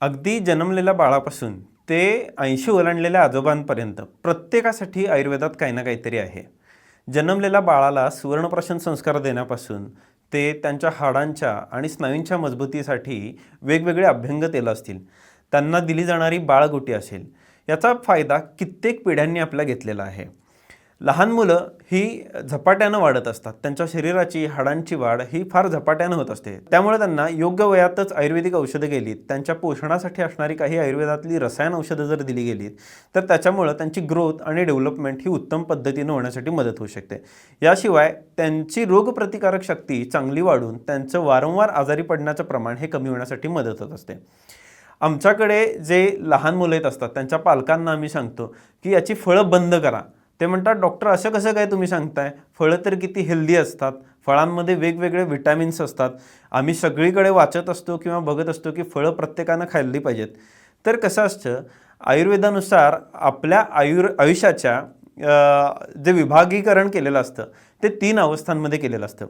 अगदी जन्मलेल्या बाळापासून ते ऐंशी ओलांडलेल्या आजोबांपर्यंत प्रत्येकासाठी आयुर्वेदात काही ना काहीतरी आहे. जन्मलेल्या बाळाला सुवर्णप्राशन संस्कार देण्यापासून ते त्यांच्या हाडांच्या आणि स्नायूंच्या मजबूतीसाठी वेगवेगळे अभ्यंग तेलं असतील. त्यांना दिली जाणारी बाळगुटी असेल. याचा फायदा कित्येक पिढ्यांनी आपल्या घेतलेला आहे. लहान मुलं ही झपाट्यानं वाढत असतात. त्यांच्या शरीराची हाडांची वाढ ही फार झपाट्यानं होत असते. त्यामुळे त्यांना योग्य वयातच आयुर्वेदिक औषधं गेलीत. त्यांच्या पोषणासाठी असणारी काही आयुर्वेदातली रसायन औषधं जर दिली गेलीत तर त्याच्यामुळं त्यांची ग्रोथ आणि डेव्हलपमेंट ही उत्तम पद्धतीनं होण्यासाठी मदत होऊ शकते. याशिवाय त्यांची रोगप्रतिकारक शक्ती चांगली वाढून त्यांचं वारंवार आजारी पडण्याचं प्रमाण हे कमी होण्यासाठी मदत होत असते. आमच्याकडे जे लहान मुलं येत असतात त्यांच्या पालकांना आम्ही सांगतो की याची फळं बंद करा. ते म्हणतात डॉक्टर असं कसं काय तुम्ही सांगताय? फळं तर किती हेल्दी असतात. फळांमध्ये वेगवेगळे विटॅमिन्स असतात. आम्ही सगळीकडे वाचत असतो किंवा बघत असतो की फळं प्रत्येकानं खाल्ली पाहिजेत. तर कसं असतं? आयुर्वेदानुसार आपल्या आयुर् आयुष्याच्या जे विभागीकरण केलेलं असतं ते तीन अवस्थांमध्ये केलेलं असतं.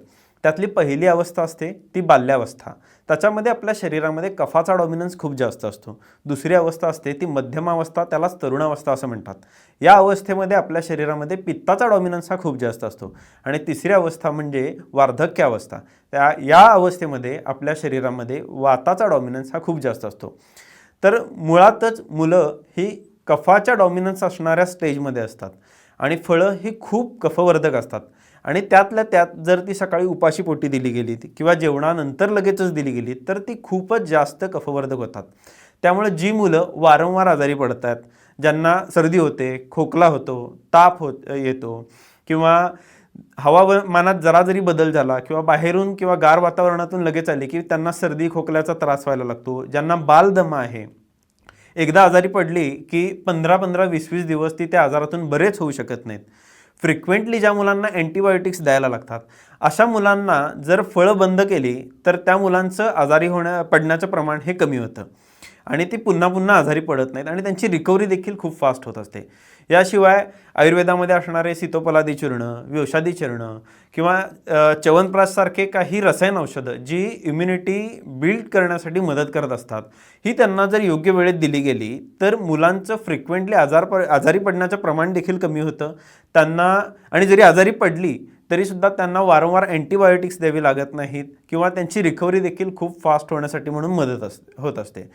त्यातली पहिली अवस्था असते ती बाल्यावस्था. त्याच्यामध्ये आपल्या शरीरामध्ये कफाचा डॉमिनन्स खूप जास्त असतो. दुसरी अवस्था असते ती मध्यम अवस्था त्यालाच तरुणावस्था असं म्हणतात. या अवस्थेमध्ये आपल्या शरीरामध्ये पित्ताचा डॉमिनन्स हा खूप जास्त असतो. आणि तिसरी अवस्था म्हणजे वार्धक्य अवस्था. त्या या अवस्थेमध्ये आपल्या शरीरामध्ये वाताचा डॉमिनन्स हा खूप जास्त असतो. तर मुळातच मुलं ही कफाच्या डॉमिनन्स असणाऱ्या स्टेजमध्ये असतात. आणि फळं ही खूप कफवर्धक असतात. आणि त्यातल्या त्यात जर ती सकाळी उपाशी पोटी दिली गेली किंवा जेवणानंतर लगेचच दिली गेली तर ती खूपच जास्त कफवर्धक होतात. त्यामुळे जी मुलं वारंवार आजारी पडतात ज्यांना सर्दी होते खोकला होतो ताप होत येतो किंवा हवामानात जरा जरी बदल झाला किंवा बाहेरून किंवा गार वातावरणातून लगेच आले की त्यांना सर्दी खोकल्याचा त्रास व्हायला लागतो ज्यांना बालदमा आहे एकदा आजारी पडली की पंधरा पंधरा वीस वीस दिवस ती त्या आजारातून बरेच होऊ शकत नाहीत. फ्रिक्वेंटली ज्या मुलांना अँटीबायोटिक्स द्यायला लागतात अशा मुलांना जर फळं बंद केली तर त्या मुलांचं आजारी होण्या पडण्याचं प्रमाण हे कमी होतं. आणि ती पुन्हा पुन्हा आजारी पडत नाहीत आणि त्यांची रिकव्हरी देखील खूप फास्ट होत असते. याशिवाय आयुर्वेदामध्ये असणारे सीतोपलादी चूर्ण विषादी चूर्ण किंवा अ, च्यवनप्राशसारखे काही रसायन औषधं जी इम्युनिटी बिल्ड करण्यासाठी मदत करत असतात ही त्यांना जर योग्य वेळेत दिली गेली तर मुलांचं फ्रिक्वेंटली आजार प आजारी पडण्याचं प्रमाण देखील कमी होतं. त्यांना आणि जरी आजारी पडली तरीसुद्धा त्यांना वारंवार अँटीबायोटिक्स द्यावी लागत नाहीत किंवा त्यांची रिकव्हरी देखील खूप फास्ट होण्यासाठी म्हणून मदत अस होत असते.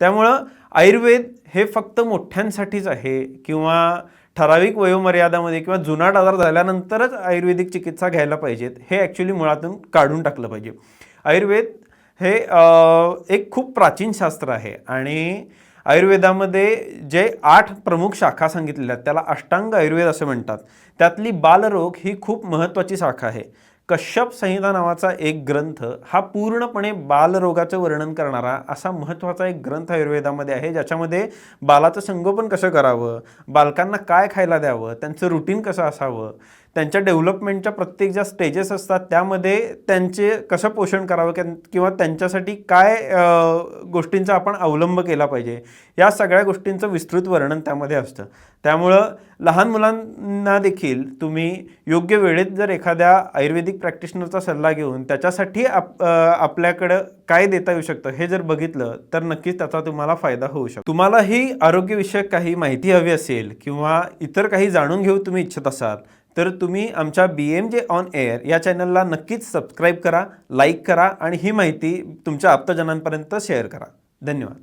त्यामुळं आयुर्वेद हे फक्त मोठ्यांसाठीच आहे किंवा ठराविक वयोमर्यादामध्ये किंवा जुनाट आजार झाल्यानंतरच आयुर्वेदिक चिकित्सा घ्यायला पाहिजेत हे ॲक्च्युली मुळातून काढून टाकलं पाहिजे. आयुर्वेद हे एक खूप प्राचीन शास्त्र आहे आणि आयुर्वेदामध्ये जे आठ प्रमुख शाखा सांगितलेल्या आहेत त्याला अष्टांग आयुर्वेद असं म्हणतात. त्यातली बालरोग ही खूप महत्त्वाची शाखा आहे. कश्यप संहिता नावाचा एक ग्रंथ हा पूर्णपणे बालरोगाचं वर्णन करणारा असा महत्त्वाचा एक ग्रंथ आयुर्वेदामध्ये आहे ज्याच्यामध्ये बालाचं संगोपन कसं करावं बालकांना काय खायला द्यावं त्यांचं रुटीन कसं असावं त्यांच्या डेव्हलपमेंटच्या प्रत्येक ज्या स्टेजेस असतात त्यामध्ये त्यांचे कसं पोषण करावं किंवा त्यांच्यासाठी काय गोष्टींचा आपण अवलंब केला पाहिजे या सगळ्या गोष्टींचं विस्तृत वर्णन त्यामध्ये असतं. त्यामुळं लहान मुलांना देखील तुम्ही योग्य वेळेत जर एखाद्या आयुर्वेदिक प्रॅक्टिशनरचा सल्ला घेऊन त्याच्यासाठी आप आपल्याकडं काय देता येऊ शकतं हे जर बघितलं तर नक्कीच त्याचा तुम्हाला फायदा होऊ शकतो. तुम्हाला ही आरोग्यविषयक काही माहिती हवी असेल किंवा इतर काही जाणून घेऊ तुम्ही इच्छित असाल तर तुम्ही आमच्या B M J on air या चॅनलला नक्कीच सबस्क्राईब करा लाईक करा आणि ही माहिती तुमच्या आप्तजनांपर्यंत शेअर करा. धन्यवाद.